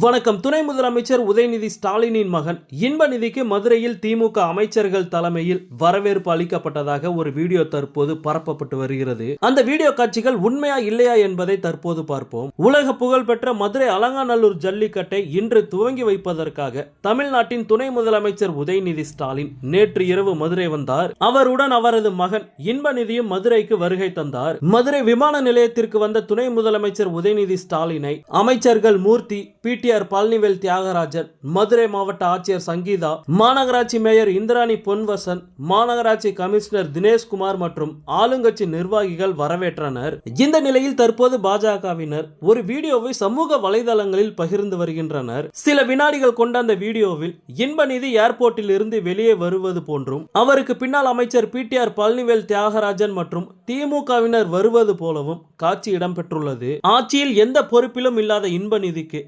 வணக்கம். துணை முதலமைச்சர் உதயநிதி ஸ்டாலினின் மகன் இன்பநிதிக்கு மதுரையில் திமுக அமைச்சர்கள் தலைமையில் வரவேற்பு அளிக்கப்பட்டதாக ஒரு வீடியோ தற்போது பரப்பப்பட்டு வருகிறது. அந்த வீடியோ காட்சிகள் உண்மையா இல்லையா என்பதை தற்போது பார்ப்போம். உலக புகழ்பெற்ற மதுரை அலங்காநல்லூர் ஜல்லிக்கட்டை இன்று துவங்கி வைப்பதற்காக தமிழ்நாட்டின் துணை முதலமைச்சர் உதயநிதி ஸ்டாலின் நேற்று இரவு மதுரை வந்தார். அவருடன் அவரது மகன் இன்பநிதியும் மதுரைக்கு வருகை தந்தார். மதுரை விமான நிலையத்திற்கு வந்த துணை முதலமைச்சர் உதயநிதி ஸ்டாலினை அமைச்சர்கள் மூர்த்தி பி. பிடிஆர் பழனிவேல் தியாகராஜன் மதுரை மாவட்ட ஆட்சியர் சங்கீதா மாநகராட்சி மேயர் இந்திராணி பொன்வசன் மாநகராட்சி கமிஷனர் தினேஷ்குமார் மற்றும் ஆளுங்கட்சி நிர்வாகிகள் வரவேற்றனர். இந்த நிலையில் தற்போது பாஜகவினர் ஒரு வீடியோவை சமூக வலைதளங்களில் பகிர்ந்து வருகின்றனர். சில வினாடிகள் கொண்ட அந்த வீடியோவில் இன்பநிதி ஏர்போர்ட்டில் இருந்து வெளியே வருவது போன்றும் அவருக்கு பின்னால் அமைச்சர் பிடிஆர் பழனிவேல் தியாகராஜன் மற்றும் திமுகவினர் வருவது போலவும் காட்சி இடம்பெற்றுள்ளது. ஆட்சியில் எந்த பொறுப்பிலும் இல்லாத இன்பநிதிக்கு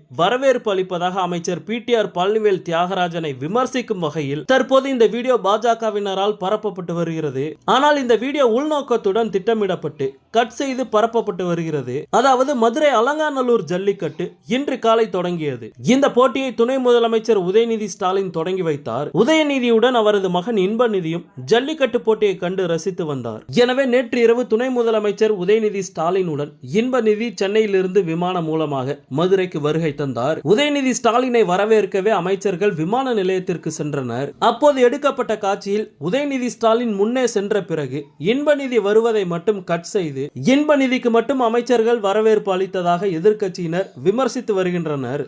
வரவேற்பு அளிப்பதாக அமைச்சர் பிடிஆர் பழனிவேல் தியாகராஜனை விமர்சிக்கும் வகையில் தற்போது இந்த வீடியோ பாஜகவினரால் பரப்பப்பட்டு வருகிறது. ஆனால் இந்த வீடியோ உள்நோக்கத்துடன் திட்டமிடப்பட்டு கட் செய்து பரப்பப்பட்டு வருகிறது. அதாவது மதுரை அலங்காநல்லூர் ஜல்லிக்கட்டு இன்று காலை தொடங்கியது. இந்த போட்டியை துணை முதலமைச்சர் உதயநிதி ஸ்டாலின் தொடங்கி வைத்தார். உதயநிதியுடன் அவரது மகன் இன்பநிதியும் ஜல்லிக்கட்டு போட்டியை கண்டு ரசித்து வந்தார். எனவே நேற்று இரவு துணை முதலமைச்சர் உதயநிதி ஸ்டாலினுடன் இன்பநிதி சென்னையிலிருந்து விமானம் மூலமாக மதுரைக்கு வருகை தந்தார். உதயநிதி ஸ்டாலினை வரவேற்கவே அமைச்சர்கள் விமான நிலையத்திற்கு சென்றனர். அப்போது எடுக்கப்பட்ட காட்சியில் உதயநிதி ஸ்டாலின் முன்னே சென்ற பிறகு இன்பநிதி வருவதை மட்டும் கட் செய்து இன்பநிதிக்கு மட்டும் அமைச்சர்கள் வரவேற்பு அளித்ததாக எதிர்க்கட்சியினர் விமர்சித்து வருகின்றனர்.